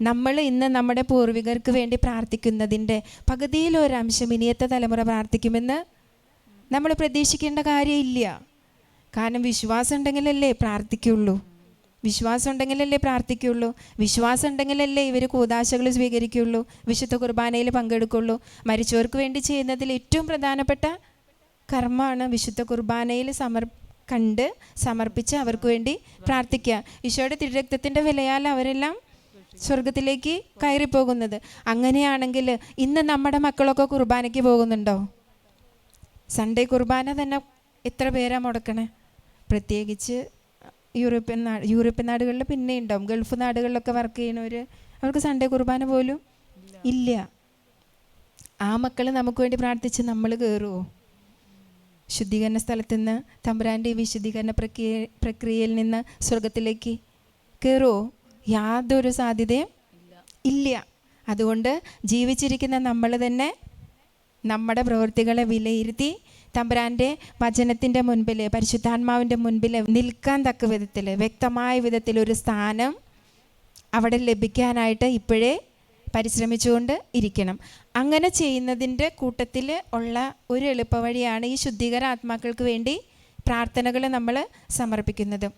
നമ്മൾ ഇന്ന് നമ്മുടെ പൂർവികർക്ക് വേണ്ടി പ്രാർത്ഥിക്കുന്നതിന്റെ പകുതിയിലൊരംശം ഇനിയത്തെ തലമുറ പ്രാർത്ഥിക്കുമെന്ന് നമ്മൾ പ്രതീക്ഷിക്കേണ്ട കാര്യമില്ല. കാരണം വിശ്വാസം ഉണ്ടെങ്കിലല്ലേ പ്രാർത്ഥിക്കുള്ളൂ. വിശ്വാസം ഉണ്ടെങ്കിലല്ലേ പ്രാർത്ഥിക്കുള്ളൂ. വിശ്വാസം ഉണ്ടെങ്കിലല്ലേ ഇവർ കൂതാശകൾ സ്വീകരിക്കുള്ളൂ. വിശുദ്ധ കുർബാനയിൽ പങ്കെടുക്കുള്ളൂ. മരിച്ചവർക്ക് വേണ്ടി ചെയ്യുന്നതിൽ ഏറ്റവും പ്രധാനപ്പെട്ട കർമ്മമാണ് വിശുദ്ധ കുർബാനയിൽ സമർ കണ്ട് സമർപ്പിച്ച് അവർക്ക് വേണ്ടി പ്രാർത്ഥിക്കുക. ഈശോയുടെ തിരുരക്തത്തിന്റെ വിലയാൽ അവരെല്ലാം സ്വർഗത്തിലേക്ക് കയറിപ്പോകുന്നത്. അങ്ങനെയാണെങ്കിൽ ഇന്ന് നമ്മുടെ മക്കളൊക്കെ കുർബാനയ്ക്ക് പോകുന്നുണ്ടോ? സൺഡേ കുർബാന തന്നെ എത്ര പേരാ മുടക്കണേ? പ്രത്യേകിച്ച് യൂറോപ്യൻ നാട് യൂറോപ്യൻ നാടുകളിൽ പിന്നെ ഉണ്ടാവും. ഗൾഫ് നാടുകളിലൊക്കെ വർക്ക് ചെയ്യുന്നവർ അവർക്ക് സൺഡേ കുർബാന പോലും ഇല്ല. ആ മക്കൾ നമുക്ക് വേണ്ടി പ്രാർത്ഥിച്ച് നമ്മൾ കയറുമോ ശുദ്ധീകരണ സ്ഥലത്ത് നിന്ന് തമ്പുരാന്റെ ഈ വിശുദ്ധീകരണ പ്രക്രിയ പ്രക്രിയയിൽ നിന്ന് സ്വർഗത്തിലേക്ക് കയറുമോ യാതൊരു സാധ്യതയും ഇല്ല. അതുകൊണ്ട് ജീവിച്ചിരിക്കുന്ന നമ്മൾ തന്നെ നമ്മുടെ പ്രവൃത്തികളെ വിലയിരുത്തി തമ്പുരാന്റെ വചനത്തിന്റെ മുൻപിൽ പരിശുദ്ധാത്മാവിന്റെ മുൻപിൽ നിൽക്കാൻ തക്ക വിധത്തിൽ വ്യക്തമായ വിധത്തിൽ ഒരു സ്ഥാനം അവിടെ ലഭിക്കാനായിട്ട് ഇപ്പോഴേ പരിശ്രമിച്ചുകൊണ്ട് ഇരിക്കണം. അങ്ങനെ ചെയ്യുന്നതിന്റെ കൂട്ടത്തിൽ ഉള്ള ഒരു എളുപ്പവഴിയാണ് ഈ ശുദ്ധീകര ആത്മാക്കൾക്ക് വേണ്ടി പ്രാർത്ഥനകൾ നമ്മൾ സമർപ്പിക്കുന്നത്.